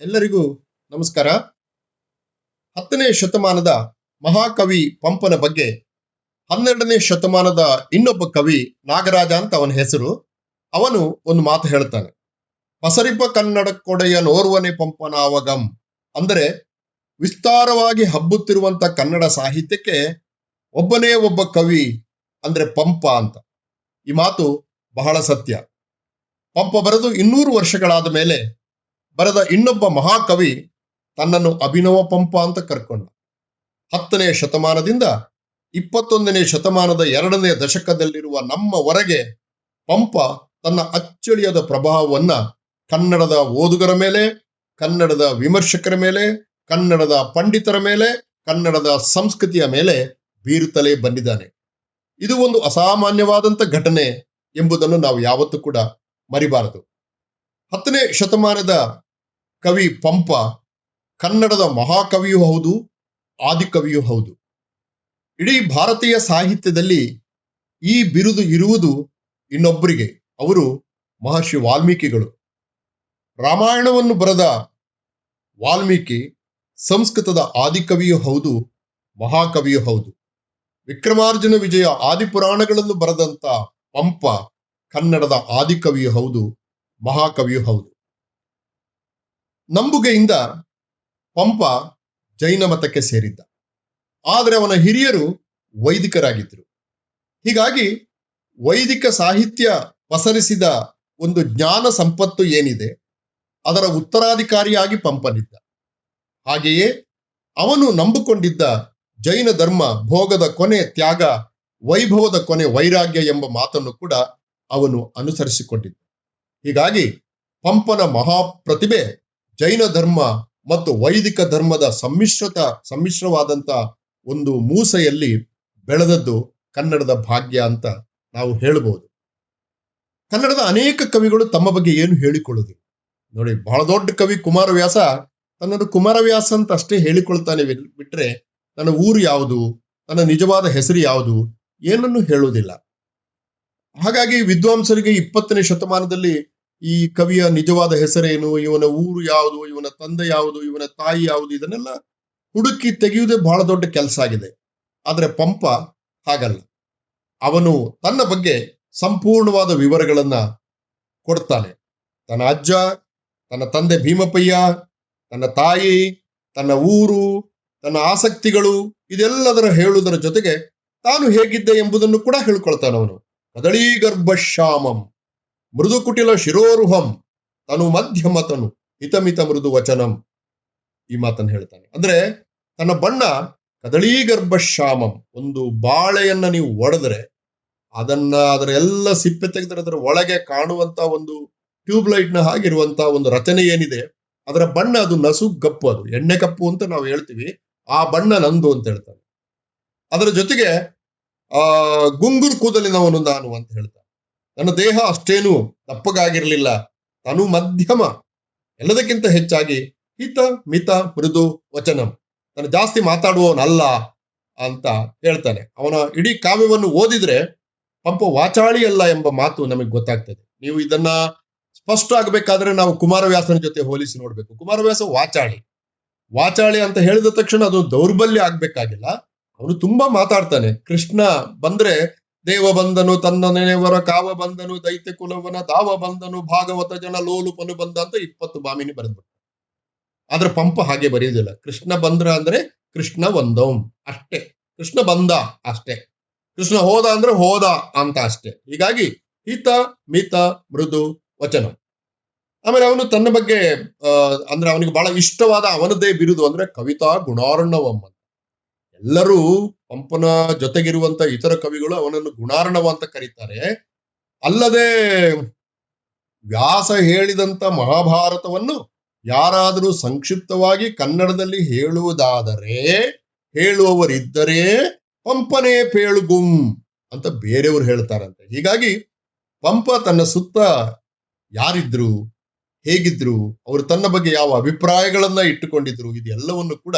ಎಲ್ಲರಿಗೂ ನಮಸ್ಕಾರ. ಹತ್ತನೇ ಶತಮಾನದ ಮಹಾಕವಿ ಪಂಪನ ಬಗ್ಗೆ ಹನ್ನೆರಡನೇ ಶತಮಾನದ ಇನ್ನೊಬ್ಬ ಕವಿ ನಾಗರಾಜ ಅಂತ ಅವನ ಹೆಸರು. ಅವನು ಒಂದು ಮಾತು ಹೇಳ್ತಾನೆ ಪಸರಿಪ ಕನ್ನಡ ಕೊಡೆಯ ನೋರ್ವನೆ ಪಂಪನ ಅವಗಂ ಅಂದರೆ ವಿಸ್ತಾರವಾಗಿ ಹಬ್ಬುತ್ತಿರುವಂತ ಕನ್ನಡ ಸಾಹಿತ್ಯಕ್ಕೆ ಒಬ್ಬನೇ ಒಬ್ಬ ಕವಿ ಅಂದ್ರೆ ಪಂಪ ಅಂತ. ಈ ಮಾತು ಬಹಳ ಸತ್ಯ. ಪಂಪ ಬರೆದು ಇನ್ನೂರು ವರ್ಷಗಳಾದ ಮೇಲೆ ಬರೆದ ಇನ್ನೊಬ್ಬ ಮಹಾಕವಿ ತನ್ನನ್ನು ಅಭಿನವ ಪಂಪ ಅಂತ ಕರ್ಕೊಂಡ. ಹತ್ತನೇ ಶತಮಾನದಿಂದ ಇಪ್ಪತ್ತೊಂದನೇ ಶತಮಾನದ ಎರಡನೇ ದಶಕದಲ್ಲಿರುವ ನಮ್ಮವರೆಗೆ ಪಂಪ ತನ್ನ ಅಚ್ಚಳಿಯದ ಪ್ರಭಾವವನ್ನ ಕನ್ನಡದ ಓದುಗರ ಮೇಲೆ, ಕನ್ನಡದ ವಿಮರ್ಶಕರ ಮೇಲೆ, ಕನ್ನಡದ ಪಂಡಿತರ ಮೇಲೆ, ಕನ್ನಡದ ಸಂಸ್ಕೃತಿಯ ಮೇಲೆ ಬೀರುತ್ತಲೇ ಬಂದಿದ್ದಾನೆ. ಇದು ಒಂದು ಅಸಾಮಾನ್ಯವಾದಂಥ ಘಟನೆ ಎಂಬುದನ್ನು ನಾವು ಯಾವತ್ತೂ ಕೂಡ ಮರಿಬಾರದು. ಹತ್ತನೇ ಶತಮಾನದ ಕವಿ ಪಂಪ, ಕನ್ನಡದ ಮಹಾಕವಿಯೂ ಹೌದು, ಆದಿಕವಿಯೂ ಹೌದು. ಇಡೀ ಭಾರತೀಯ ಸಾಹಿತ್ಯದಲ್ಲಿ ಈ ಬಿರುದು ಇರುವುದು ಇನ್ನೊಬ್ಬರಿಗೆ, ಅವರು ಮಹರ್ಷಿ ವಾಲ್ಮೀಕಿಗಳು. ರಾಮಾಯಣವನ್ನು ಬರೆದ ವಾಲ್ಮೀಕಿ ಸಂಸ್ಕೃತದ ಆದಿಕವಿಯೂ ಹೌದು, ಮಹಾಕವಿಯೂ ಹೌದು. ವಿಕ್ರಮಾರ್ಜುನ ವಿಜಯ ಆದಿಪುರಾಣಗಳನ್ನು ಬರೆದಂತ ಪಂಪ ಕನ್ನಡದ ಆದಿಕವಿಯೂ ಹೌದು ಮಹಾಕವಿಯೂ ಹೌದು. ನಂಬುಗೆಯಿಂದ ಪಂಪ ಜೈನ ಮತಕ್ಕೆ ಸೇರಿದ್ದ. ಆದರೆ ಅವನ ಹಿರಿಯರು ವೈದಿಕರಾಗಿದ್ದರು ಹೀಗಾಗಿ ವೈದಿಕ ಸಾಹಿತ್ಯ ಪಸರಿಸಿದ ಒಂದು ಜ್ಞಾನ ಸಂಪತ್ತು ಏನಿದೆ, ಅದರ ಉತ್ತರಾಧಿಕಾರಿಯಾಗಿ ಪಂಪನಿದ್ದ. ಹಾಗೆಯೇ ಅವನು ನಂಬಿಕೊಂಡಿದ್ದ ಜೈನ ಧರ್ಮ ಭೋಗದ ಕೊನೆ ತ್ಯಾಗ, ವೈಭವದ ಕೊನೆ ವೈರಾಗ್ಯ ಎಂಬ ಮಾತನ್ನು ಕೂಡ ಅವನು ಅನುಸರಿಸಿಕೊಂಡಿದ್ದ. ಹೀಗಾಗಿ ಪಂಪನ ಮಹಾಪ್ರತಿಭೆ, ಜೈನ ಧರ್ಮ ಮತ್ತು ವೈದಿಕ ಧರ್ಮದ ಸಮ್ಮಿಶ್ರತ, ಸಮ್ಮಿಶ್ರವಾದಂತ ಒಂದು ಮೂಸೆಯಲ್ಲಿ ಬೆಳೆದದ್ದು ಕನ್ನಡದ ಭಾಗ್ಯ ಅಂತ ನಾವು ಹೇಳಬಹುದು ಕನ್ನಡದ ಅನೇಕ ಕವಿಗಳು ತಮ್ಮ ಬಗ್ಗೆ ಏನು ಹೇಳಿಕೊಳ್ಳುವುದಿಲ್ಲ ನೋಡಿ, ಬಹಳ ದೊಡ್ಡ ಕವಿ ಕುಮಾರವ್ಯಾಸ, ತನ್ನನ್ನು ಕುಮಾರವ್ಯಾಸ ಅಂತ ಅಷ್ಟೇ ಹೇಳಿಕೊಳ್ತಾನೆ ಬಿಟ್- ಬಿಟ್ರೆ ನನ್ನ ಊರು ಯಾವುದು ನನ್ನ ನಿಜವಾದ ಹೆಸರು ಯಾವುದು, ಏನನ್ನು ಹೇಳುವುದಿಲ್ಲ. ಹಾಗಾಗಿ ವಿದ್ವಾಂಸರಿಗೆ ಇಪ್ಪತ್ತನೇ ಶತಮಾನದಲ್ಲಿ ಈ ಕವಿಯ ನಿಜವಾದ ಹೆಸರೇನು? ಇವನ ಊರು ಯಾವುದು? ಇವನ ತಂದೆ ಯಾವುದು? ಇವನ ತಾಯಿ ಯಾವುದು? ಇದನ್ನೆಲ್ಲ ಹುಡುಕಿ ತೆಗೆಯುವುದೇ ಬಹಳ ದೊಡ್ಡ ಕೆಲಸ ಆಗಿದೆ. ಆದ್ರೆ ಪಂಪ ಹಾಗಲ್ಲ. ಅವನು ತನ್ನ ಬಗ್ಗೆ ಸಂಪೂರ್ಣವಾದ ವಿವರಗಳನ್ನ ಕೊಡ್ತಾನೆ. ತನ್ನ ಅಜ್ಜ, ತನ್ನ ತಂದೆ ಭೀಮಪ್ಪಯ್ಯ, ತನ್ನ ತಾಯಿ, ತನ್ನ ಊರು, ತನ್ನ ಆಸಕ್ತಿಗಳು, ಇದೆಲ್ಲದರ ಹೇಳುವುದರ ಜೊತೆಗೆ ತಾನು ಹೇಗಿದ್ದೆ ಎಂಬುದನ್ನು ಕೂಡ ಹೇಳ್ಕೊಳ್ತಾನವನು. ಕದಳೀ ಗರ್ಭಶ್ಯಾಮಂ ಕುಟಿಲ ಶಿರೋರುಹಂ, ತನು ಮಧ್ಯಮತನು ಹಿತಮಿತ ಮೃದು ವಚನಂ ಈ ಮಾತನ್ನು ಹೇಳ್ತಾನೆ. ಅಂದ್ರೆ ತನ್ನ ಬಣ್ಣ ಕದಳೀ ಗರ್ಭಶ್ಯಾಮಂ ಒಂದು ಬಾಳೆಯನ್ನ ನೀವು ಒಡೆದ್ರೆ, ಅದನ್ನ ಅದರ ಎಲ್ಲ ಸಿಪ್ಪೆ ತೆಗೆದ್ರೆ ಅದರ ಒಳಗೆ ಕಾಣುವಂತ ಒಂದು ಟ್ಯೂಬ್ ಲೈಟ್ನ ಹಾಗಿರುವಂತ ಒಂದು ರಚನೆ ಏನಿದೆ, ಅದರ ಬಣ್ಣ ಅದು ನಸು ಕಪ್ಪು ಅದು, ಎಣ್ಣೆ ಕಪ್ಪು ಅಂತ ನಾವು ಹೇಳ್ತೀವಿ, ಆ ಬಣ್ಣ ನಂದು ಅಂತ ಹೇಳ್ತಾನೆ. ಅದರ ಜೊತೆಗೆ ಆ ಗುಂಗುರ್ ಕೂದಲಿನವನು ನಾನು ಅಂತ ಹೇಳ್ತಾನೆ. ನನ್ನ ದೇಹ ಅಷ್ಟೇನು ದಪ್ಪಗಾಗಿರಲಿಲ್ಲ ತಾನು ಮಧ್ಯಮ. ಎಲ್ಲದಕ್ಕಿಂತ ಹೆಚ್ಚಾಗಿ ಹಿತ, ಮಿತ, ಮೃದು, ವಚನಂ. ನಾನು ಜಾಸ್ತಿ ಮಾತಾಡುವವನಲ್ಲ ಅಂತ ಹೇಳ್ತಾನೆ. ಅವನ ಇಡೀ ಕಾವ್ಯವನ್ನು ಓದಿದ್ರೆ ಪಂಪ ವಾಚಾಳಿ ಅಲ್ಲ ಎಂಬ ಮಾತು ನಮಗೆ ಗೊತ್ತಾಗ್ತದೆ. ನೀವು ಇದನ್ನ ಸ್ಪಷ್ಟ ಆಗ್ಬೇಕಾದ್ರೆ ನಾವು ಕುಮಾರವ್ಯಾಸನ ಜೊತೆ ಹೋಲಿಸಿ ನೋಡ್ಬೇಕು. ಕುಮಾರವ್ಯಾಸ ವಾಚಾಳಿ. ವಾಚಾಳಿ ಅಂತ ಹೇಳಿದ ತಕ್ಷಣ ಅದು ದೌರ್ಬಲ್ಯ ಆಗ್ಬೇಕಾಗಿಲ್ಲ. ಅವನು ತುಂಬಾ ಮಾತಾಡ್ತಾನೆ. ಕೃಷ್ಣ ಬಂದ್ರೆ ದೇವ ಬಂದನು ತನ್ನ ನೆನೆವರ ಕಾವ ಬಂದನು, ದೈತ್ಯ ಕುಲವನ ದಾವ ಬಂದನು, ಭಾಗವತ ಜನ ಲೋಲುಪನು ಬಂದ ಅಂತ ಇಪ್ಪತ್ತು ಬಾಮಿನಿ ಬರೆದ್ಬಿಟ್ಟು ಆದ್ರೆ ಪಂಪ ಹಾಗೆ ಬರೆಯುವುದಿಲ್ಲ ಕೃಷ್ಣ ಬಂದ್ರ ಅಂದ್ರೆ ಕೃಷ್ಣ ಬಂದಂ ಅಷ್ಟೇ. ಕೃಷ್ಣ ಬಂದ ಅಷ್ಟೇ. ಕೃಷ್ಣ ಹೋದ ಅಂದ್ರೆ ಹೋದ ಅಂತ ಅಷ್ಟೇ. ಹೀಗಾಗಿ ಹಿತ, ಮಿತ, ಮೃದು, ವಚನ. ಆಮೇಲೆ ಅವನು ತನ್ನ ಬಗ್ಗೆ ಅಂದ್ರೆ ಅವನಿಗೆ ಬಹಳ ಇಷ್ಟವಾದ ಅವನದೇ ಬಿರುದು ಅಂದ್ರೆ ಕವಿತಾ ಗುಣಾರ್ಣವಂ ಅಂತ. ಎಲ್ಲರೂ ಪಂಪನ ಜೊತೆಗಿರುವಂತ ಇತರ ಕವಿಗಳು ಅವನನ್ನು ಗುಣಾರ್ಣವ ಅಂತ ಕರೀತಾರೆ. ಅಲ್ಲದೆ ವ್ಯಾಸ ಹೇಳಿದಂತ ಮಹಾಭಾರತವನ್ನು ಯಾರಾದರೂ ಸಂಕ್ಷಿಪ್ತವಾಗಿ ಕನ್ನಡದಲ್ಲಿ ಹೇಳುವುದಾದರೆ, ಹೇಳುವವರಿದ್ದರೆ ಪಂಪನೇ ಪೇಳುಗುಂ ಅಂತ ಬೇರೆಯವರು ಹೇಳ್ತಾರಂತೆ. ಹೀಗಾಗಿ ಪಂಪ ತನ್ನ ಸುತ್ತ ಯಾರಿದ್ರು, ಹೇಗಿದ್ರು, ಅವರು ತನ್ನ ಬಗ್ಗೆ ಯಾವ ಅಭಿಪ್ರಾಯಗಳನ್ನ ಇಟ್ಟುಕೊಂಡಿದ್ರು, ಇದೆಲ್ಲವನ್ನು ಕೂಡ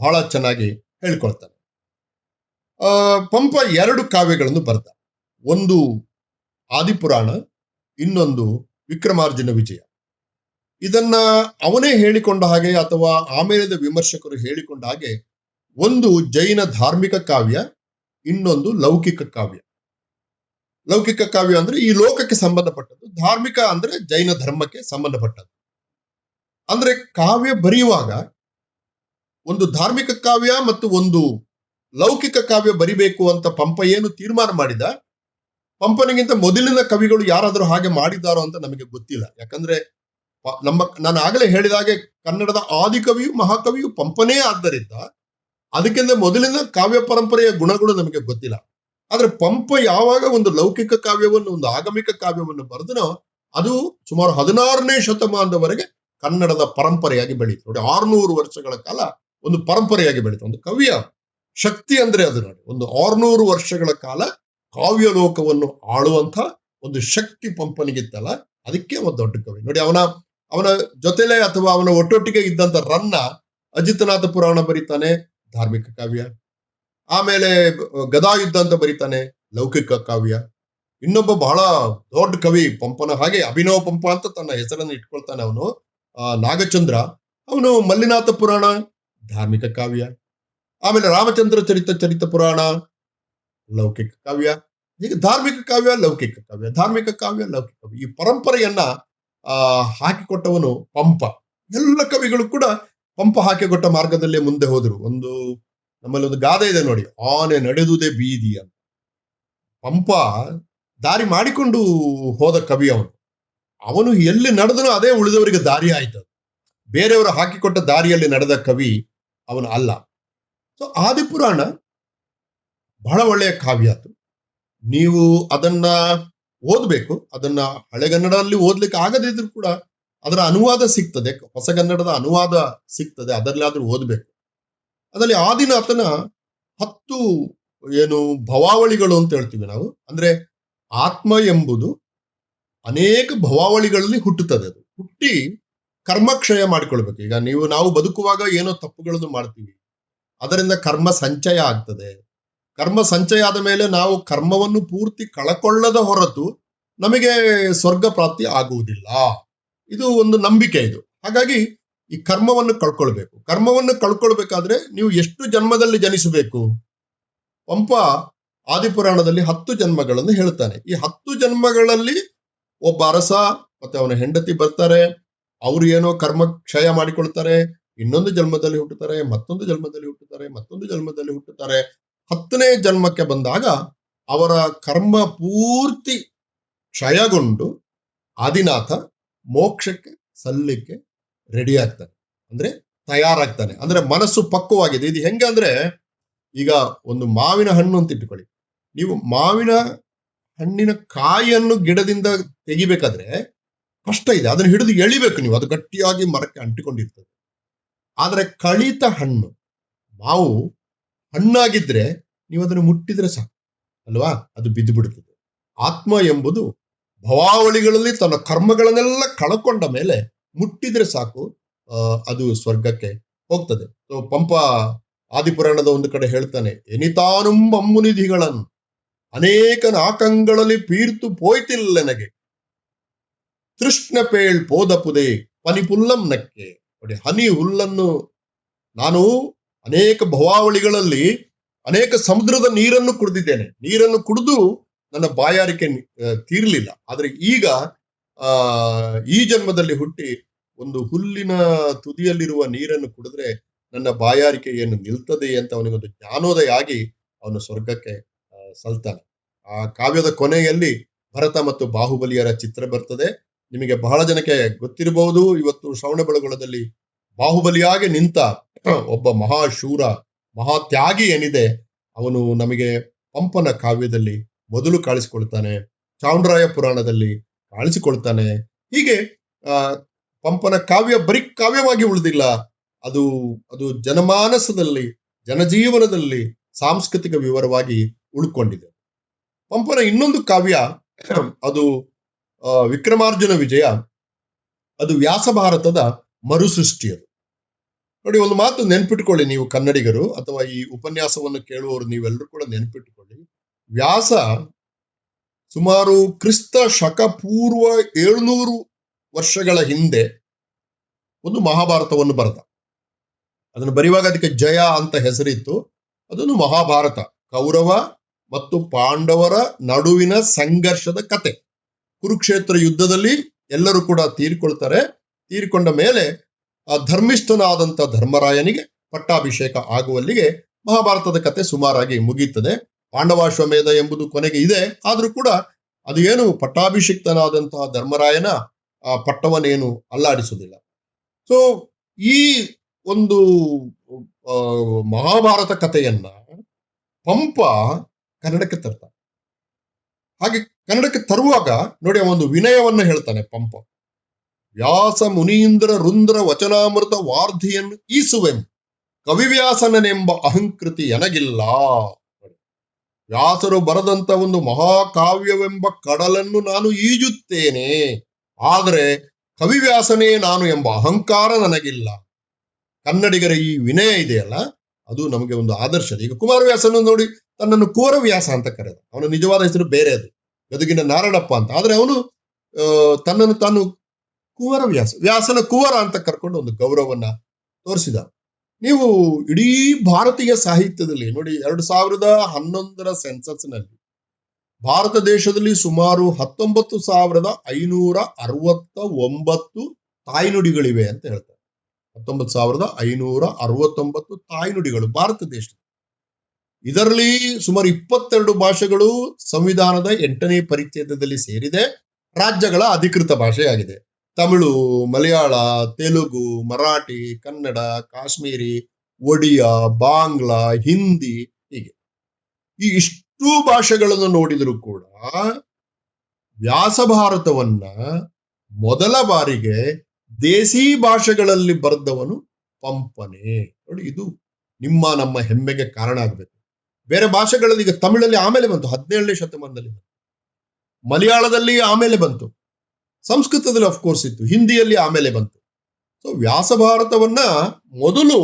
ಬಹಳ ಚೆನ್ನಾಗಿ ಹೇಳ್ಕೊಳ್ತಾನೆ ಪಂಪ ಎರಡು ಕಾವ್ಯಗಳನ್ನು ಬರೆದ. ಒಂದು ಆದಿಪುರಾಣ, ಇನ್ನೊಂದು ವಿಕ್ರಮಾರ್ಜುನ ವಿಜಯ. ಇದನ್ನ ಅವನೇ ಹೇಳಿಕೊಂಡ ಹಾಗೆ ಅಥವಾ ಆಮೇಲೆ ವಿಮರ್ಶಕರು ಹೇಳಿಕೊಂಡ ಹಾಗೆ ಒಂದು ಜೈನ ಧಾರ್ಮಿಕ ಕಾವ್ಯ, ಇನ್ನೊಂದು ಲೌಕಿಕ ಕಾವ್ಯ. ಲೌಕಿಕ ಕಾವ್ಯ ಅಂದ್ರೆ ಈ ಲೋಕಕ್ಕೆ ಸಂಬಂಧಪಟ್ಟದ್ದು, ಧಾರ್ಮಿಕ ಅಂದ್ರೆ ಜೈನ ಧರ್ಮಕ್ಕೆ ಸಂಬಂಧಪಟ್ಟದ್ದು. ಅಂದ್ರೆ ಕಾವ್ಯ ಬರೆಯುವಾಗ ಒಂದು ಧಾರ್ಮಿಕ ಕಾವ್ಯ ಮತ್ತು ಒಂದು ಲೌಕಿಕ ಕಾವ್ಯ ಬರಿಬೇಕು ಅಂತ ಪಂಪ ಏನು ತೀರ್ಮಾನ ಮಾಡಿದ? ಪಂಪನಿಗಿಂತ ಮೊದಲಿನ ಕವಿಗಳು ಯಾರಾದರೂ ಹಾಗೆ ಮಾಡಿದಾರೋ ಅಂತ ನಮಗೆ ಗೊತ್ತಿಲ್ಲ. ಯಾಕಂದ್ರೆ ನಮ್ಮ, ನಾನು ಆಗಲೇ ಹೇಳಿದ ಹಾಗೆ ಕನ್ನಡದ ಆದಿಕವಿಯು ಮಹಾಕವಿಯು ಪಂಪನೇ ಆದ್ದರಿಂದ ಅದಕ್ಕಿಂತ ಮೊದಲಿನ ಕಾವ್ಯ ಪರಂಪರೆಯ ಗುಣಗಳು ನಮಗೆ ಗೊತ್ತಿಲ್ಲ. ಆದ್ರೆ ಪಂಪ ಯಾವಾಗ ಒಂದು ಲೌಕಿಕ ಕಾವ್ಯವನ್ನು, ಒಂದು ಆಗಮಿಕ ಕಾವ್ಯವನ್ನು ಬರೆದನೋ ಅದು ಸುಮಾರು ಹದಿನಾರನೇ ಶತಮಾನದವರೆಗೆ ಕನ್ನಡದ ಪರಂಪರೆಯಾಗಿ ಬೆಳೀತು. ನೋಡಿ, ಆರ್ನೂರು ವರ್ಷಗಳ ಕಾಲ ಒಂದು ಪರಂಪರೆಯಾಗಿ ಬೆಳೀತು. ಒಂದು ಕವಿಯ ಶಕ್ತಿ ಅಂದ್ರೆ ಅದು ನೋಡಿ. ಒಂದು ಆರ್ನೂರು ವರ್ಷಗಳ ಕಾಲ ಕಾವ್ಯ ಲೋಕವನ್ನು ಆಳುವಂತ ಒಂದು ಶಕ್ತಿ ಪಂಪನಿಗಿತ್ತಲ್ಲ, ಅದಕ್ಕೆ ಒಂದು ದೊಡ್ಡ ಕವಿ. ನೋಡಿ, ಅವನ ಅವನ ಜೊತೆಲೆ ಅಥವಾ ಅವನ ಒಟ್ಟೊಟ್ಟಿಗೆ ಇದ್ದಂತ ರನ್ನ ಅಜಿತನಾಥ ಪುರಾಣ ಬರೀತಾನೆ, ಧಾರ್ಮಿಕ ಕಾವ್ಯ. ಆಮೇಲೆ ಗದಾಯುದ್ಧ ಅಂತ ಬರೀತಾನೆ, ಲೌಕಿಕ ಕಾವ್ಯ. ಇನ್ನೊಬ್ಬ ಬಹಳ ದೊಡ್ಡ ಕವಿ, ಪಂಪನ ಹಾಗೆ ಅಭಿನವ ಪಂಪ ಅಂತ ತನ್ನ ಹೆಸರನ್ನು ಇಟ್ಕೊಳ್ತಾನೆ ಅವನು. ನಾಗಚಂದ್ರ. ಅವನು ಮಲ್ಲಿನಾಥ ಪುರಾಣ ಧಾರ್ಮಿಕ ಕಾವ್ಯ. ಆಮೇಲೆ ರಾಮಚಂದ್ರ ಚರಿತ ಚರಿತ ಪುರಾಣ, ಲೌಕಿಕ ಕಾವ್ಯ. ಈಗ ಧಾರ್ಮಿಕ ಕಾವ್ಯ, ಲೌಕಿಕ ಕಾವ್ಯ, ಧಾರ್ಮಿಕ ಕಾವ್ಯ, ಲೌಕಿಕ ಕಾವ್ಯ. ಈ ಪರಂಪರೆಯನ್ನ, ಆ, ಹಾಕಿಕೊಟ್ಟವನು ಪಂಪ. ಎಲ್ಲ ಕವಿಗಳು ಕೂಡ ಪಂಪ ಹಾಕಿಕೊಟ್ಟ ಮಾರ್ಗದಲ್ಲೇ ಮುಂದೆ ಹೋದರು. ಒಂದು ನಮ್ಮಲ್ಲಿ ಒಂದು ಗಾದೆ ಇದೆ ನೋಡಿ, ಆನೆ ನಡೆದುದೇ ಬೀದಿ ಅಂತ. ಪಂಪ ದಾರಿ ಮಾಡಿಕೊಂಡು ಹೋದ ಕವಿ ಅವನು. ಅವನು ಎಲ್ಲಿ ನಡೆದನೋ ಅದೇ ಉಳಿದವರಿಗೆ ದಾರಿ ಆಯ್ತು. ಬೇರೆಯವರು ಹಾಕಿಕೊಟ್ಟ ದಾರಿಯಲ್ಲಿ ನಡೆದ ಕವಿ ಅವನು ಅಲ್ಲ. ಸೊ ಆದಿಪುರಾಣ ಬಹಳ ಒಳ್ಳೆಯ ಕಾವ್ಯ ಅದು. ನೀವು ಅದನ್ನ ಓದಬೇಕು, ಅದನ್ನ ಹಳೆಗನ್ನಡದಲ್ಲಿ ಓದ್ಲಿಕ್ಕೆ ಆಗದಿದ್ರು ಕೂಡ ಅದರ ಅನುವಾದ ಸಿಗ್ತದೆ. ಹೊಸಗನ್ನಡದ ಅನುವಾದ ಸಿಗ್ತದೆ, ಅದರಲ್ಲಾದ್ರೂ ಓದ್ಬೇಕು. ಅದರಲ್ಲಿ ಆದಿನಾಥನ ಹತ್ತು ಏನು ಭವಾವಳಿಗಳು ಅಂತ ಹೇಳ್ತೀವಿ ನಾವು. ಅಂದ್ರೆ ಆತ್ಮ ಎಂಬುದು ಅನೇಕ ಭವಾವಳಿಗಳಲ್ಲಿ ಹುಟ್ಟುತ್ತದೆ ಅದು. ಹುಟ್ಟಿ ಕರ್ಮಕ್ಷಯ ಮಾಡ್ಕೊಳ್ಬೇಕು. ಈಗ ನೀವು, ನಾವು ಬದುಕುವಾಗ ಏನೋ ತಪ್ಪುಗಳನ್ನು ಮಾಡ್ತೀವಿ. ಅದರಿಂದ ಕರ್ಮ ಸಂಚಯ ಆಗ್ತದೆ. ಕರ್ಮ ಸಂಚಯ ಆದ ಮೇಲೆ ನಾವು ಕರ್ಮವನ್ನು ಪೂರ್ತಿ ಕಳಕೊಳ್ಳದ ಹೊರತು ನಮಗೆ ಸ್ವರ್ಗ ಪ್ರಾಪ್ತಿ ಆಗುವುದಿಲ್ಲ. ಇದು ಒಂದು ನಂಬಿಕೆ ಇದು. ಹಾಗಾಗಿ ಈ ಕರ್ಮವನ್ನು ಕಳ್ಕೊಳ್ಬೇಕು. ಕರ್ಮವನ್ನು ಕಳ್ಕೊಳ್ಬೇಕಾದ್ರೆ ನೀವು ಎಷ್ಟು ಜನ್ಮದಲ್ಲಿ ಜನಿಸಬೇಕು? ಪಂಪ ಆದಿಪುರಾಣದಲ್ಲಿ ಹತ್ತು ಜನ್ಮಗಳನ್ನು ಹೇಳ್ತಾನೆ. ಈ ಹತ್ತು ಜನ್ಮಗಳಲ್ಲಿ ಒಬ್ಬ ಅರಸ, ಮತ್ತೆ ಅವನ ಹೆಂಡತಿ ಬರ್ತಾರೆ. ಅವರು ಏನೋ ಕರ್ಮ ಕ್ಷಯ ಮಾಡಿಕೊಳ್ತಾರೆ, ಇನ್ನೊಂದು ಜನ್ಮದಲ್ಲಿ ಹುಟ್ಟುತ್ತಾರೆ, ಮತ್ತೊಂದು ಜನ್ಮದಲ್ಲಿ ಹುಟ್ಟುತ್ತಾರೆ, ಮತ್ತೊಂದು ಜನ್ಮದಲ್ಲಿ ಹುಟ್ಟುತ್ತಾರೆ. ಹತ್ತನೇ ಜನ್ಮಕ್ಕೆ ಬಂದಾಗ ಅವರ ಕರ್ಮ ಪೂರ್ತಿ ಕ್ಷಯಗೊಂಡು ಆದಿನಾಥ ಮೋಕ್ಷಕ್ಕೆ ಸಲ್ಲಿಕ್ಕೆ ರೆಡಿ ಆಗ್ತಾನೆ. ಅಂದ್ರೆ ತಯಾರಾಗ್ತಾನೆ. ಅಂದ್ರೆ ಮನಸ್ಸು ಪಕ್ವವಾಗಿದೆ. ಇದು ಹೆಂಗೆ ಅಂದ್ರೆ ಈಗ ಒಂದು ಮಾವಿನ ಹಣ್ಣು ಅಂತ ಇಟ್ಕೊಳ್ಳಿ ನೀವು ಮಾವಿನ ಹಣ್ಣಿನ ಕಾಯಿಯನ್ನು ಗಿಡದಿಂದ ತೆಗಿಬೇಕಾದ್ರೆ ಕಷ್ಟ ಇದೆ. ಅದನ್ನ ಹಿಡಿದು ಎಳಿಬೇಕು ನೀವು. ಅದು ಗಟ್ಟಿಯಾಗಿ ಮರಕ್ಕೆ ಅಂಟಿಕೊಂಡಿರ್ತದೆ. ಆದ್ರೆ ಕಳಿತ ಹಣ್ಣು, ಮಾವು ಹಣ್ಣಾಗಿದ್ರೆ ನೀವು ಅದನ್ನು ಮುಟ್ಟಿದ್ರೆ ಸಾಕು, ಅಲ್ವಾ? ಅದು ಬಿದ್ದು ಬಿಡುತ್ತದೆ ಆತ್ಮ ಎಂಬುದು ಭವಾವಳಿಗಳಲ್ಲಿ ತನ್ನ ಕರ್ಮಗಳನ್ನೆಲ್ಲ ಕಳ್ಕೊಂಡ ಮೇಲೆ ಮುಟ್ಟಿದ್ರೆ ಸಾಕು ಅದು ಸ್ವರ್ಗಕ್ಕೆ ಹೋಗ್ತದೆ. ಸೊ ಪಂಪ ಆದಿಪುರಾಣದ ಒಂದು ಕಡೆ ಹೇಳ್ತಾನೆ, ಎನಿತಾನುಂಬ ಅಮ್ಮುನಿಧಿಗಳನ್ನು ಅನೇಕ ನಾಕಂಗಳಲ್ಲಿ ಪೀರ್ತು ಪೋಯ್ತಿಲ್ಲನಗೆ. ತೃಷ್ಣ ಪೇಳ್ ಪೋದಪುದೆ ಪನಿಪುಲ್ಲಂ ನಕ್ಕೆ. ನೋಡಿ ಹನಿ ಹುಲ್ಲನ್ನು ನಾನು ಅನೇಕ ಭವಾವಳಿಗಳಲ್ಲಿ ಅನೇಕ ಸಮುದ್ರದ ನೀರನ್ನು ಕುಡಿದಿದ್ದೇನೆ. ನೀರನ್ನು ಕುಡಿದು ನನ್ನ ಬಾಯಾರಿಕೆ ತೀರ್ಲಿಲ್ಲ. ಆದ್ರೆ ಈಗ, ಆ, ಈ ಜನ್ಮದಲ್ಲಿ ಹುಟ್ಟಿ ಒಂದು ಹುಲ್ಲಿನ ತುದಿಯಲ್ಲಿರುವ ನೀರನ್ನು ಕುಡಿದ್ರೆ ನನ್ನ ಬಾಯಾರಿಕೆ ಏನು ನಿಲ್ತದೆ ಅಂತ ಅವನಿಗೊಂದು ಜ್ಞಾನೋದಯ ಆಗಿ ಅವನು ಸ್ವರ್ಗಕ್ಕೆ ಸಲ್ತಾನೆ. ಆ ಕಾವ್ಯದ ಕೊನೆಯಲ್ಲಿ ಭರತ ಮತ್ತು ಬಾಹುಬಲಿಯರ ಚಿತ್ರ ಬರ್ತದೆ. ನಿಮಗೆ ಬಹಳ ಜನಕ್ಕೆ ಗೊತ್ತಿರಬಹುದು, ಇವತ್ತು ಶ್ರವಣ ಬೆಳಗೊಳದಲ್ಲಿ ಬಾಹುಬಲಿಯಾಗಿ ನಿಂತ ಒಬ್ಬ ಮಹಾಶೂರ, ಮಹಾತ್ಯಾಗಿ ಏನಿದೆ, ಅವನು ನಮಗೆ ಪಂಪನ ಕಾವ್ಯದಲ್ಲಿ ಮೊದಲು ಕಾಣಿಸಿಕೊಳ್ತಾನೆ ಚಾಮರಾಯ ಪುರಾಣದಲ್ಲಿ ಕಾಣಿಸಿಕೊಳ್ತಾನೆ. ಹೀಗೆ ಪಂಪನ ಕಾವ್ಯ ಬರೀ ಕಾವ್ಯವಾಗಿ ಉಳಿದಿಲ್ಲ, ಅದು ಅದು ಜನಮಾನಸದಲ್ಲಿ, ಜನಜೀವನದಲ್ಲಿ ಸಾಂಸ್ಕೃತಿಕ ವಿವರವಾಗಿ ಉಳ್ಕೊಂಡಿದೆ. ಪಂಪನ ಇನ್ನೊಂದು ಕಾವ್ಯ, ಅದು ವಿಕ್ರಮಾರ್ಜುನ ವಿಜಯ, ಅದು ವ್ಯಾಸ ಭಾರತದ ಮರುಸೃಷ್ಟಿ ಅದು ನೋಡಿ, ಒಂದು ಮಾತು ನೆನ್ಪಿಟ್ಕೊಳ್ಳಿ ನೀವು ಕನ್ನಡಿಗರು, ಅಥವಾ ಈ ಉಪನ್ಯಾಸವನ್ನು ಕೇಳುವವರು ನೀವೆಲ್ಲರೂ ಕೂಡ ನೆನ್ಪಿಟ್ಕೊಳ್ಳಿ. ವ್ಯಾಸ ಸುಮಾರು ಕ್ರಿಸ್ತ ಶಕ ಪೂರ್ವ ಏಳ್ನೂರು ವರ್ಷಗಳ ಹಿಂದೆ ಒಂದು ಮಹಾಭಾರತವನ್ನು ಬರೆದ. ಅದನ್ನು ಬರೆಯುವಾಗ ಅದಕ್ಕೆ ಜಯ ಅಂತ ಹೆಸರಿತ್ತು. ಅದೊಂದು ಮಹಾಭಾರತ, ಕೌರವ ಮತ್ತು ಪಾಂಡವರ ನಡುವಿನ ಸಂಘರ್ಷದ ಕತೆ. ಕುರುಕ್ಷೇತ್ರ ಯುದ್ಧದಲ್ಲಿ ಎಲ್ಲರೂ ಕೂಡ ತೀರಿಕೊಳ್ತಾರೆ. ತೀರಿಕೊಂಡ ಮೇಲೆ ಆ ಧರ್ಮಿಷ್ಠನಾದಂಥ ಧರ್ಮರಾಯನಿಗೆ ಪಟ್ಟಾಭಿಷೇಕ ಆಗುವಲ್ಲಿಗೆ ಮಹಾಭಾರತದ ಕತೆ ಸುಮಾರಾಗಿ ಮುಗಿಯುತ್ತದೆ ಪಾಂಡವಾಶ್ವಮೇಧ ಎಂಬುದು ಕೊನೆಗೆ ಇದೆ. ಆದ್ರೂ ಕೂಡ ಅದು ಏನು ಪಟ್ಟಾಭಿಷಿಕ್ತನಾದಂತಹ ಧರ್ಮರಾಯನ ಆ ಪಟ್ಟವನ್ನೇನು ಅಲ್ಲಾಡಿಸುವುದಿಲ್ಲ. ಸೊ ಈ ಒಂದು ಮಹಾಭಾರತ ಕಥೆಯನ್ನ ಪಂಪ ಕನ್ನಡಕ್ಕೆ ತರ್ತಾನೆ. ಹಾಗೆ ಕನ್ನಡಕ್ಕೆ ತರುವಾಗ ನೋಡಿ ಒಂದು ವಿನಯವನ್ನ ಹೇಳ್ತಾನೆ ಪಂಪ. ವ್ಯಾಸ ಮುನೀಂದ್ರ ರುಂದ್ರ ವಚನಾಮೃತ ವಾರ್ಧಿಯನ್ನು ಈಸುವೆಂ ಕವಿವ್ಯಾಸನನೆಂಬ ಅಹಂಕೃತಿ ಎನಗಿಲ್ಲ. ವ್ಯಾಸರು ಬರೆದಂತ ಒಂದು ಮಹಾಕಾವ್ಯವೆಂಬ ಕಡಲನ್ನು ನಾನು ಈಜುತ್ತೇನೆ, ಆದರೆ ಕವಿವ್ಯಾಸನೇ ನಾನು ಎಂಬ ಅಹಂಕಾರ ನನಗಿಲ್ಲ. ಕನ್ನಡಿಗರ ಈ ವಿನಯ ಇದೆಯಲ್ಲ, ಅದು ನಮಗೆ ಒಂದು ಆದರ್ಶ. ಈಗ ಕುಮಾರವ್ಯಾಸನ ನೋಡಿ ತನ್ನನ್ನು ಕೋರವ್ಯಾಸ ಅಂತ ಕರೆದ, ಅವನ ನಿಜವಾದ ಹೆಸರು ಬೇರೆ ಅದು ಗದುಗಿನ ನಾರಾಯಣಪ್ಪ ಅಂತ. ಆದ್ರೆ ಅವನು ತನ್ನನ್ನು ತಾನು ಕುವರವ್ಯಾಸ, ವ್ಯಾಸನ ಕುವರ ಅಂತ ಕರ್ಕೊಂಡು ಒಂದು ಗೌರವವನ್ನ ತೋರಿಸಿದ. ನೀವು ಇಡೀ ಭಾರತೀಯ ಸಾಹಿತ್ಯದಲ್ಲಿ ನೋಡಿ, ಎರಡು ಸಾವಿರದ ಹನ್ನೊಂದರ ಸೆನ್ಸಸ್ನಲ್ಲಿ ಭಾರತ ದೇಶದಲ್ಲಿ ಸುಮಾರು ಹತ್ತೊಂಬತ್ತು ಸಾವಿರದ ಐನೂರ ಅರವತ್ತ ಒಂಬತ್ತು ತಾಯ್ನುಡಿಗಳಿವೆ ಅಂತ ಹೇಳ್ತಾರೆ. ಹತ್ತೊಂಬತ್ತು ಸಾವಿರದ ಐನೂರ ಅರವತ್ತೊಂಬತ್ತು ತಾಯ್ನುಡಿಗಳು ಭಾರತ ದೇಶದಲ್ಲಿ ಇದರಲ್ಲಿ ಸುಮಾರು ಇಪ್ಪತ್ತೆರಡು ಭಾಷೆಗಳು ಸಂವಿಧಾನದ ಎಂಟನೇ ಪರಿಚ್ಛೇದದಲ್ಲಿ ಸೇರಿದೆ, ರಾಜ್ಯಗಳ ಅಧಿಕೃತ ಭಾಷೆಯಾಗಿದೆ. ತಮಿಳು, ಮಲಯಾಳ, ತೆಲುಗು, ಮರಾಠಿ, ಕನ್ನಡ, ಕಾಶ್ಮೀರಿ, ಒಡಿಯಾ, ಬಾಂಗ್ಲಾ, ಹಿಂದಿ ಹೀಗೆ. ಈ ಇಷ್ಟು ಭಾಷೆಗಳನ್ನು ನೋಡಿದರೂ ಕೂಡ ವ್ಯಾಸ ಭಾರತವನ್ನ ಮೊದಲ ಬಾರಿಗೆ ದೇಸಿ ಭಾಷೆಗಳಲ್ಲಿ ಬರೆದವನು ಪಂಪನೆ. ನೋಡಿ, ಇದು ನಿಮ್ಮ ನಮ್ಮ ಹೆಮ್ಮೆಗೆ ಕಾರಣ ಆಗಬೇಕು. ಬೇರೆ ಭಾಷೆಗಳಲ್ಲಿ ಈಗ ತಮಿಳಲ್ಲಿ ಆಮೇಲೆ ಬಂತು, ಹದಿನೇಳನೇ ಶತಮಾನದಲ್ಲಿ. ಮಲಯಾಳದಲ್ಲಿ ಆಮೇಲೆ ಬಂತು. ಸಂಸ್ಕೃತದಲ್ಲಿ ಕೋರ್ಸ್ ಇತ್ತು, ಹಿಂದಿಯಲ್ಲಿ ಆಮೇಲೆ ಬಂತು. ಸೊ ವ್ಯಾಸ ಭಾರತವನ್ನ ಮೊದಲು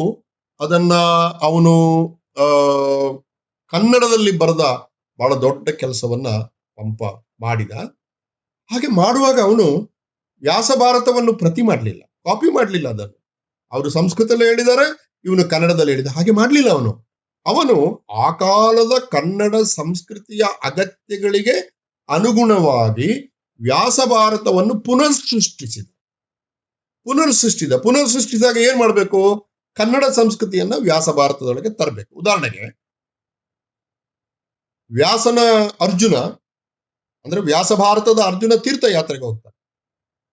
ಅದನ್ನ ಅವನು ಕನ್ನಡದಲ್ಲಿ ಬರೆದ ಬಹಳ ದೊಡ್ಡ ಕೆಲಸವನ್ನ ಪಂಪ ಮಾಡಿದ. ಹಾಗೆ ಮಾಡುವಾಗ ಅವನು ವ್ಯಾಸ ಭಾರತವನ್ನು ಪ್ರತಿ ಮಾಡಲಿಲ್ಲ ಕಾಪಿ ಮಾಡಲಿಲ್ಲ ಅದನ್ನು. ಅವರು ಸಂಸ್ಕೃತದಲ್ಲಿ ಹೇಳಿದ್ದಾರೆ, ಇವನು ಕನ್ನಡದಲ್ಲಿ ಹೇಳಿದ ಹಾಗೆ ಮಾಡಲಿಲ್ಲ ಅವನು. ಅವನು ಆ ಕಾಲದ ಕನ್ನಡ ಸಂಸ್ಕೃತಿಯ ಅಗತ್ಯಗಳಿಗೆ ಅನುಗುಣವಾಗಿ ವ್ಯಾಸ ಭಾರತವನ್ನು ಪುನರ್ ಸೃಷ್ಟಿಸಿದ ಪುನರ್ ಸೃಷ್ಟಿಸಿದ ಪುನರ್ ಸೃಷ್ಟಿಸಿದಾಗ ಏನ್ ಮಾಡ್ಬೇಕು? ಕನ್ನಡ ಸಂಸ್ಕೃತಿಯನ್ನ ವ್ಯಾಸ ಭಾರತದೊಳಗೆ ತರಬೇಕು. ಉದಾಹರಣೆಗೆ, ವ್ಯಾಸನ ಅರ್ಜುನ, ಅಂದ್ರೆ ವ್ಯಾಸ ಭಾರತದ ಅರ್ಜುನ ತೀರ್ಥಯಾತ್ರೆಗೆ ಹೋಗ್ತಾನೆ.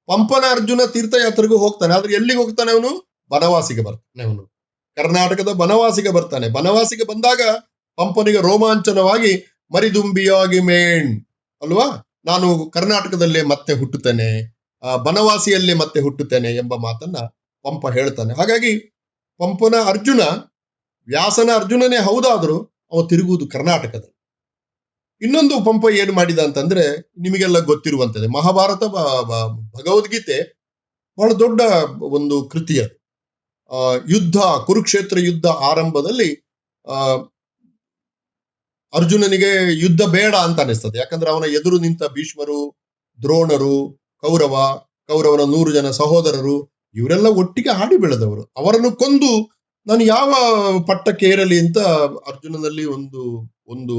ಪಂಪನ ಅರ್ಜುನ ತೀರ್ಥಯಾತ್ರೆಗೂ ಹೋಗ್ತಾನೆ. ಆದ್ರೆ ಎಲ್ಲಿಗೆ ಹೋಗ್ತಾನೆ ಅವನು? ಬನವಾಸಿಗೆ ಬರ್ತಾನೆ ಅವನು. ಕರ್ನಾಟಕದ ಬನವಾಸಿಗೆ ಬರ್ತಾನೆ. ಬನವಾಸಿಗೆ ಬಂದಾಗ ಪಂಪನಿಗೆ ರೋಮಾಂಚನವಾಗಿ ಮರಿದುಂಬಿಯಾಗಿ ಮೇಣ್. ಅಲ್ವಾ? ನಾನು ಕರ್ನಾಟಕದಲ್ಲೇ ಮತ್ತೆ ಹುಟ್ಟುತ್ತೇನೆ. ಬನವಾಸಿಯಲ್ಲೇ ಮತ್ತೆ ಹುಟ್ಟುತ್ತೇನೆ ಎಂಬ ಮಾತನ್ನ ಪಂಪ ಹೇಳ್ತಾನೆ. ಹಾಗಾಗಿ ಪಂಪನ ಅರ್ಜುನ, ವ್ಯಾಸನ ಅರ್ಜುನನೇ ಹೌದಾದ್ರೂ ಅವ ತಿರುಗುವುದು ಕರ್ನಾಟಕದಲ್ಲಿ. ಇನ್ನೊಂದು ಪಂಪ ಏನು ಮಾಡಿದ ಅಂತಂದ್ರೆ ನಿಮಗೆಲ್ಲ ಗೊತ್ತಿರುವಂತದೆ ಮಹಾಭಾರತ ಭಗವದ್ಗೀತೆ ಬಹಳ ದೊಡ್ಡ ಒಂದು ಕೃತಿ ಅದು ಯುದ್ಧ, ಕುರುಕ್ಷೇತ್ರ ಯುದ್ಧ ಆರಂಭದಲ್ಲಿ ಅರ್ಜುನನಿಗೆ ಯುದ್ಧ ಬೇಡ ಅಂತ ಅನಿಸ್ತದೆ. ಯಾಕಂದ್ರೆ ಅವನ ಎದುರು ನಿಂತ ಭೀಷ್ಮರು, ದ್ರೋಣರು, ಕೌರವ, ಕೌರವನ ನೂರು ಜನ ಸಹೋದರರು, ಇವರೆಲ್ಲ ಒಟ್ಟಿಗೆ ಹಾಡಿ ಬೆಳೆದವರು. ಅವರನ್ನು ಕೊಂದು ನಾನು ಯಾವ ಪಟ್ಟಕ್ಕೆ ಏರಲಿ ಅಂತ ಅರ್ಜುನನಲ್ಲಿ ಒಂದು ಒಂದು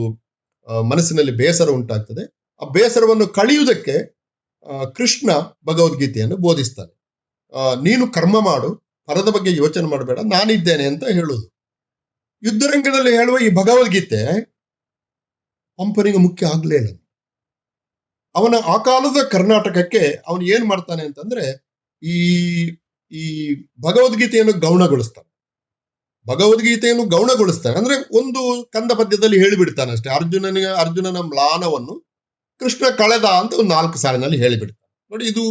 ಮನಸ್ಸಿನಲ್ಲಿ ಬೇಸರ ಉಂಟಾಗ್ತದೆ. ಆ ಬೇಸರವನ್ನು ಕಳೆಯುವುದಕ್ಕೆ ಕೃಷ್ಣ ಭಗವದ್ಗೀತೆಯನ್ನು ಬೋಧಿಸ್ತಾನೆ. ನೀನು ಕರ್ಮ ಮಾಡು ಪರದ ಬಗ್ಗೆ ಯೋಚನೆ ಮಾಡಬೇಡ, ನಾನಿದ್ದೇನೆ ಅಂತ ಹೇಳುವುದು ಯುದ್ಧರಂಗದಲ್ಲಿ ಹೇಳುವ ಈ ಭಗವದ್ಗೀತೆ ಪಂಪನಿಗೆ ಮುಖ್ಯ ಆಗ್ಲೇ ಇಲ್ಲ. ಅವನ ಆ ಕಾಲದ ಕರ್ನಾಟಕಕ್ಕೆ ಅವನು ಏನ್ ಮಾಡ್ತಾನೆ ಅಂತಂದ್ರೆ ಈ ಈ ಭಗವದ್ಗೀತೆಯನ್ನು ಗೌಣಗೊಳಿಸ್ತಾನೆ. ಭಗವದ್ಗೀತೆಯನ್ನು ಗೌಣಗೊಳಿಸ್ತಾನೆ. ಅಂದ್ರೆ ಒಂದು ಕಂದ ಪದ್ಯದಲ್ಲಿ ಹೇಳಿಬಿಡ್ತಾನೆ ಅಷ್ಟೇ. ಅರ್ಜುನನಿಗೆ, ಅರ್ಜುನನ ಮ್ಲಾನವನ್ನು ಕೃಷ್ಣ ಕಳೆದ ಅಂತ ಒಂದು ನಾಲ್ಕು ಸಾಲಿನಲ್ಲಿ ಹೇಳಿಬಿಡ್ತಾನೆ. ನೋಡಿ, ಇದು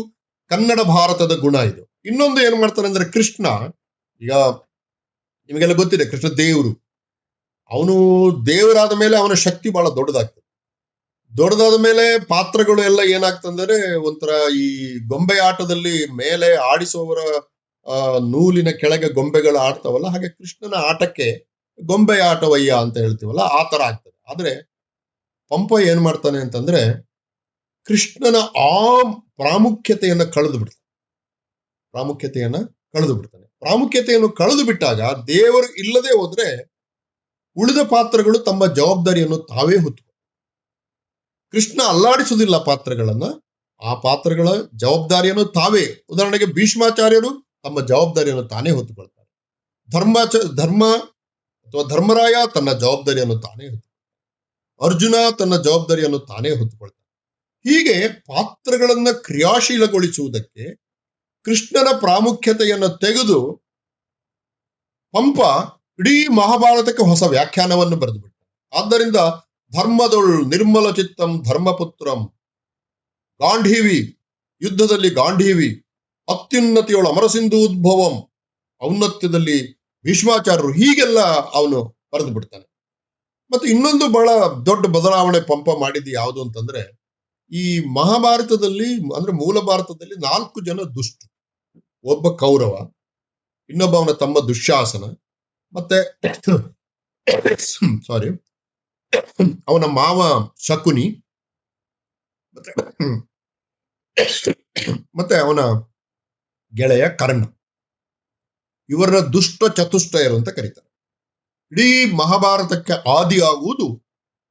ಕನ್ನಡ ಭಾರತದ ಗುಣ ಇದು. ಇನ್ನೊಂದು ಏನ್ ಮಾಡ್ತಾನೆ ಅಂದ್ರೆ ಕೃಷ್ಣ, ಈಗ ನಿಮಗೆಲ್ಲ ಗೊತ್ತಿದೆ ಕೃಷ್ಣ ದೇವರು. ಅವನು ದೇವರಾದ ಮೇಲೆ ಅವನ ಶಕ್ತಿ ಬಹಳ ದೊಡ್ಡದಾಗ್ತದೆ. ದೊಡ್ಡದಾದ ಮೇಲೆ ಪಾತ್ರಗಳು ಎಲ್ಲ ಏನಾಗ್ತಂದ್ರೆ ಒಂಥರ ಈ ಗೊಂಬೆ ಆಟದಲ್ಲಿ ಮೇಲೆ ಆಡಿಸುವವರ ನೂಲಿನ ಕೆಳಗೆ ಗೊಂಬೆಗಳು ಆಡ್ತಾವಲ್ಲ, ಹಾಗೆ ಕೃಷ್ಣನ ಆಟಕ್ಕೆ ಗೊಂಬೆ ಆಟವಯ್ಯ ಅಂತ ಹೇಳ್ತೀವಲ್ಲ, ಆ ತರ ಆಗ್ತದೆ. ಆದ್ರೆ ಪಂಪ ಏನ್ ಮಾಡ್ತಾನೆ ಅಂತಂದ್ರೆ ಕೃಷ್ಣನ ಆ ಪ್ರಾಮುಖ್ಯತೆಯನ್ನು ಕಳೆದು ಬಿಡ್ತಾನೆ ಪ್ರಾಮುಖ್ಯತೆಯನ್ನ ಕಳೆದು ಬಿಡ್ತಾನೆ. ಪ್ರಾಮುಖ್ಯತೆಯನ್ನು ಕಳೆದು ಬಿಟ್ಟಾಗ ದೇವರು ಇಲ್ಲದೆ ಹೋದ್ರೆ ಉಳಿದ ಪಾತ್ರಗಳು ತಮ್ಮ ಜವಾಬ್ದಾರಿಯನ್ನು ತಾವೇ ಹೊತ್ತು. ಕೃಷ್ಣ ಅಲ್ಲಾಡಿಸುವುದಿಲ್ಲ ಪಾತ್ರಗಳನ್ನ, ಆ ಪಾತ್ರಗಳ ಜವಾಬ್ದಾರಿಯನ್ನು ತಾವೇ, ಉದಾಹರಣೆಗೆ ಭೀಷ್ಮಾಚಾರ್ಯರು ತಮ್ಮ ಜವಾಬ್ದಾರಿಯನ್ನು ತಾನೇ ಹೊತ್ತುಕೊಳ್ತಾರೆ. ಧರ್ಮಾಚ ಧರ್ಮ ಅಥವಾ ಧರ್ಮರಾಯ ತನ್ನ ಜವಾಬ್ದಾರಿಯನ್ನು ತಾನೇ ಹೊತ್ತು, ಅರ್ಜುನ ತನ್ನ ಜವಾಬ್ದಾರಿಯನ್ನು ತಾನೇ ಹೊತ್ತುಕೊಳ್ತಾನೆ. ಹೀಗೆ ಪಾತ್ರಗಳನ್ನ ಕ್ರಿಯಾಶೀಲಗೊಳಿಸುವುದಕ್ಕೆ ಕೃಷ್ಣನ ಪ್ರಾಮುಖ್ಯತೆಯನ್ನು ತೆಗೆದು ಪಂಪ ಇಡೀ ಮಹಾಭಾರತಕ್ಕೆ ಹೊಸ ವ್ಯಾಖ್ಯಾನವನ್ನು ಬರೆದುಬಿಟ್ಟ. ಆದ್ದರಿಂದ ಧರ್ಮದೊಳ್ ನಿರ್ಮಲ ಚಿತ್ತಂ ಧರ್ಮಪುತ್ರಂ ಗಾಂಧೀವಿ ಯುದ್ಧದಲ್ಲಿ ಗಾಂಧೀವಿ ಅತ್ಯುನ್ನತಿಯೊಳ ಅಮರಸಿಂಧು ಉದ್ಭವಂ, ಔನ್ನತ್ಯದಲ್ಲಿ ಭೀಷ್ಮಾಚಾರ್ಯರು, ಹೀಗೆಲ್ಲ ಅವನು ಬರೆದು ಬಿಡ್ತಾನೆ ಮತ್ತೆ ಇನ್ನೊಂದು ಬಹಳ ದೊಡ್ಡ ಬದಲಾವಣೆ ಪಂಪ ಮಾಡಿದ್ದು ಯಾವುದು ಅಂತಂದ್ರೆ, ಈ ಮಹಾಭಾರತದಲ್ಲಿ, ಅಂದ್ರೆ ಮೂಲ ಭಾರತದಲ್ಲಿ ನಾಲ್ಕು ಜನ ದುಷ್ಟ ಒಬ್ಬ ಕೌರವ ಇನ್ನೊಬ್ಬ ಅವನ ತಮ್ಮ ದುಶ್ಯಾಸನ, ಮತ್ತೆ ಸಾರಿ ಅವನ ಮಾವ ಶಕುನಿ, ಮತ್ತೆ ಮತ್ತೆ ಅವನ ಗೆಳೆಯ ಕರ್ಣ. ಇವರ ದುಷ್ಟ ಚತುಷ್ಟಯರು ಅಂತ ಕರೀತಾರೆ. ಇಡೀ ಮಹಾಭಾರತಕ್ಕೆ ಆದಿಯಾಗುವುದು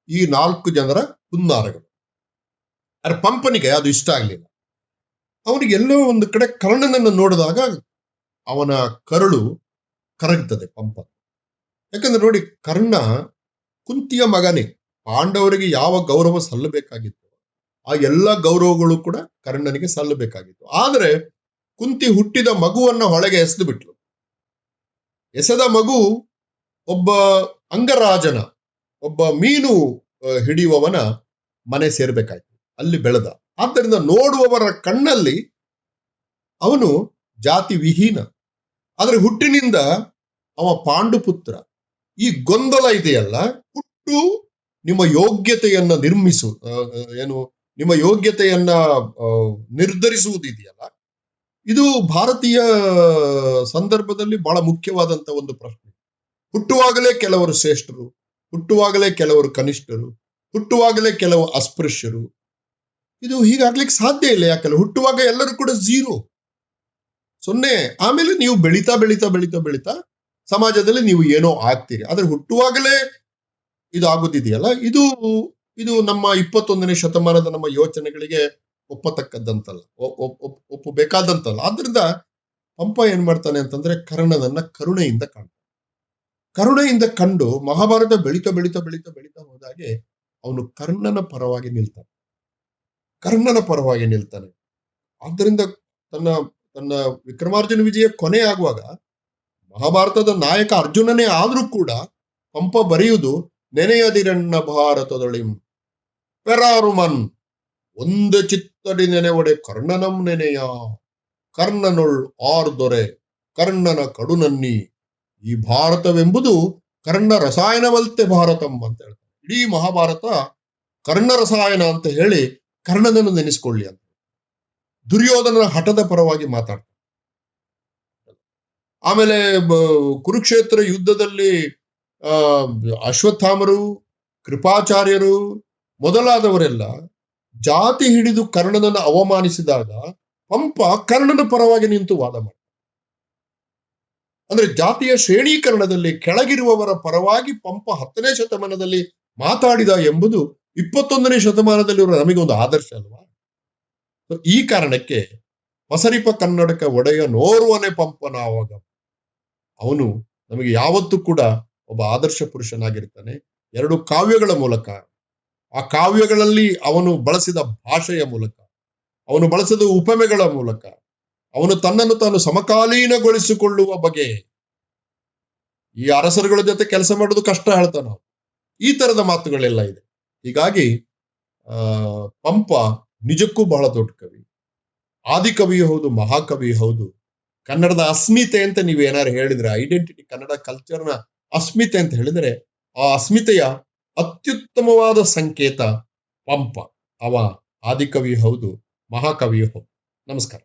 ಈ ನಾಲ್ಕು ಜನರ ಹುನ್ನಾರಗಳು. ಅರೆ ಪಂಪನಿಗೆ ಅದು ಇಷ್ಟ ಆಗ್ಲಿಲ್ಲ. ಅವನಿಗೆ ಎಲ್ಲೋ ಒಂದು ಕಡೆ ಕರ್ಣನನ್ನು ನೋಡಿದಾಗ ಅವನ ಕರುಳು ಕರಗ್ತದೆ ಪಂಪ. ಯಾಕಂದ್ರೆ ನೋಡಿ, ಕರ್ಣ ಕುಂತಿಯ ಮಗನೇ, ಪಾಂಡವರಿಗೆ ಯಾವ ಗೌರವ ಸಲ್ಲಬೇಕಾಗಿತ್ತು? ಆ ಎಲ್ಲ ಗೌರವಗಳು ಕೂಡ ಕರ್ಣನಿಗೆ ಸಲ್ಲಬೇಕಾಗಿತ್ತು. ಆದ್ರೆ ಕುಂತಿ ಹುಟ್ಟಿದ ಮಗುವನ್ನ ಹೊಳೆಗೆ ಎಸೆದು ಬಿಟ್ಲು ಎಸೆದ ಮಗು ಒಬ್ಬ ಅಂಗರಾಜನ, ಒಬ್ಬ ಮೀನು ಹಿಡಿಯುವವನ ಮನೆ ಸೇರ್ಬೇಕಾಯ್ತು. ಅಲ್ಲಿ ಬೆಳೆದ. ಆದ್ದರಿಂದ ನೋಡುವವರ ಕಣ್ಣಲ್ಲಿ ಅವನು ಜಾತಿ ವಿಹೀನ. ಆದ್ರೆ ಹುಟ್ಟಿನಿಂದ ಅವ ಪಾಂಡುಪುತ್ರ. ಈ ಗೊಂದಲ ಇದೆಯಲ್ಲ? ಹುಟ್ಟು ನಿಮ್ಮ ಯೋಗ್ಯತೆಯನ್ನ ನಿರ್ಮಿಸು ಏನು, ನಿಮ್ಮ ಯೋಗ್ಯತೆಯನ್ನ ನಿರ್ಧರಿಸುವುದಿದೆಯಲ್ಲ? ಇದು ಭಾರತೀಯ ಸಂದರ್ಭದಲ್ಲಿ ಬಹಳ ಮುಖ್ಯವಾದಂತ ಒಂದು ಪ್ರಶ್ನೆ. ಹುಟ್ಟುವಾಗಲೇ ಕೆಲವರು ಶ್ರೇಷ್ಠರು, ಹುಟ್ಟುವಾಗಲೇ ಕೆಲವರು ಕನಿಷ್ಠರು, ಹುಟ್ಟುವಾಗಲೇ ಕೆಲವು ಅಸ್ಪೃಶ್ಯರು ಇದು ಹೀಗಾಗ್ಲಿಕ್ಕೆ ಸಾಧ್ಯ ಇಲ್ಲ ಯಾಕಂದ್ರೆ ಹುಟ್ಟುವಾಗ ಎಲ್ಲರೂ ಕೂಡ ಝೀರೋ ಸೊನ್ನೆ, ಆಮೇಲೆ ನೀವು ಬೆಳೀತಾ ಬೆಳೀತಾ ಬೆಳೀತಾ ಬೆಳೀತಾ ಸಮಾಜದಲ್ಲಿ ನೀವು ಏನೋ ಆಗ್ತೀರಿ. ಆದ್ರೆ ಹುಟ್ಟುವಾಗಲೇ ಇದು ಆಗುತ್ತಿದೆಯಲ್ಲ ಇದು ಇದು ನಮ್ಮ ಇಪ್ಪತ್ತೊಂದನೇ ಶತಮಾನದ ನಮ್ಮ ಯೋಚನೆಗಳಿಗೆ ಒಪ್ಪತಕ್ಕದ್ದಂತಲ್ಲ. ಒಪ್ಪಬೇಕಾದಂತಲ್ಲ. ಆದ್ರಿಂದ ಪಂಪ ಏನ್ ಮಾಡ್ತಾನೆ ಅಂತಂದ್ರೆ ಕರ್ಣನನ್ನ ಕರುಣೆಯಿಂದ ಕಾಣ್ತಾನೆ. ಕರುಣೆಯಿಂದ ಕಂಡು ಮಹಾಭಾರತ ಬೆಳೀತಾ ಬೆಳೀತಾ ಬೆಳೀತಾ ಬೆಳೀತಾ ಹೋದಾಗೆ ಅವನು ಕರ್ಣನ ಪರವಾಗಿ ನಿಲ್ತಾನೆ. ಕರ್ಣನ ಪರವಾಗಿ ನಿಲ್ತಾನೆ. ಆದ್ದರಿಂದ ತನ್ನ ತನ್ನ ವಿಕ್ರಮಾರ್ಜುನ ವಿಜಯ ಕೊನೆ ಆಗುವಾಗ ಮಹಾಭಾರತದ ನಾಯಕ ಅರ್ಜುನನೇ ಆದ್ರೂ ಕೂಡ ಪಂಪ ಬರೆಯುವುದು ನೆನೆಯದಿರಣ್ಣ ಭಾರತದೊಳಿಂ. ಪೆರಾರುಮನ್, ಒಂದು ಚಿತ್ತಡಿ ನೆನೆವಡೆ ಕರ್ಣನಂ ನೆನೆಯ. ಕರ್ಣನೊಳ್ ಆರ್ ದೊರೆ, ಕರ್ಣನ ಕಡುನನ್ನಿ ಈ ಭಾರತವೆಂಬುದು ಕರ್ಣ ರಸಾಯನವಲ್ತೆ ಭಾರತಂ ಅಂತ ಹೇಳ್ತಾರೆ. ಇಡೀ ಮಹಾಭಾರತ ಕರ್ಣ ರಸಾಯನ ಅಂತ ಹೇಳಿ ಕರ್ಣನನ್ನು ನೆನೆಸ್ಕೊಳ್ಳಿ ಅಂತ. ದುರ್ಯೋಧನನ ಹಠದ ಪರವಾಗಿ ಮಾತಾಡ್ತಾರೆ ಆಮೇಲೆ ಕುರುಕ್ಷೇತ್ರ ಯುದ್ಧದಲ್ಲಿ, ಆ, ಅಶ್ವತ್ಥಾಮರು, ಕೃಪಾಚಾರ್ಯರು ಮೊದಲಾದವರೆಲ್ಲ ಜಾತಿ ಹಿಡಿದು ಕರ್ಣನನ್ನು ಅವಮಾನಿಸಿದಾಗ ಪಂಪ ಕರ್ಣನ ಪರವಾಗಿ ನಿಂತು ವಾದ ಮಾಡ್ತಾರೆ ಅಂದ್ರೆ ಜಾತಿಯ ಶ್ರೇಣೀಕರಣದಲ್ಲಿ ಕೆಳಗಿರುವವರ ಪರವಾಗಿ ಪಂಪ ಹತ್ತನೇ ಶತಮಾನದಲ್ಲಿ ಮಾತಾಡಿದ ಎಂಬುದು ಇಪ್ಪತ್ತೊಂದನೇ ಶತಮಾನದಲ್ಲಿರುವ ನಮಗೆ ಒಂದು ಆದರ್ಶ ಅಲ್ವಾ? ಈ ಕಾರಣಕ್ಕೆ ಹೊಸರಿಪ ಕನ್ನಡಕ ಒಡೆಯ ಪಂಪನ ಆವಾಗ ಅವನು ನಮಗೆ ಯಾವತ್ತೂ ಕೂಡ ಒಬ್ಬ ಆದರ್ಶ ಪುರುಷನಾಗಿರ್ತಾನೆ. ಎರಡು ಕಾವ್ಯಗಳ ಮೂಲಕ. ಆ ಕಾವ್ಯಗಳಲ್ಲಿ ಅವನು ಬಳಸಿದ ಭಾಷೆಯ ಮೂಲಕ. ಅವನು ಬಳಸಿದ ಉಪಮೆಗಳ ಮೂಲಕ. ಅವನು ತನ್ನನ್ನು ತಾನು ಸಮಕಾಲೀನಗೊಳಿಸಿಕೊಳ್ಳುವ ಬಗೆ. ಈ ಅರಸರುಗಳ ಜೊತೆ ಕೆಲಸ ಮಾಡೋದು ಕಷ್ಟ ಹೇಳ್ತಾನ ಈ ತರದ ಮಾತುಗಳೆಲ್ಲ ಇದೆ. ಹೀಗಾಗಿ ಪಂಪ ನಿಜಕ್ಕೂ ಬಹಳ ದೊಡ್ಡ ಕವಿ. ಆದಿಕವಿ ಹೌದು ಮಹಾಕವಿ ಹೌದು. ಕನ್ನಡದ ಅಸ್ಮಿತೆ ಅಂತ ನೀವು ಏನಾರು ಹೇಳಿದ್ರೆ ಐಡೆಂಟಿಟಿ ಕನ್ನಡ ಕಲ್ಚರ್ನ ಅಸ್ಮಿತೆ ಅಂತ ಹೇಳಿದ್ರೆ, ಆ ಅಸ್ಮಿತೆಯ ಅತ್ಯುತ್ತಮವಾದ ಸಂಕೇತ ಪಂಪ. ಅವ ಆದಿಕವಿ ಹೌದು ಮಹಾಕವಿಯೂ ಹೌದು. ನಮಸ್ಕಾರ.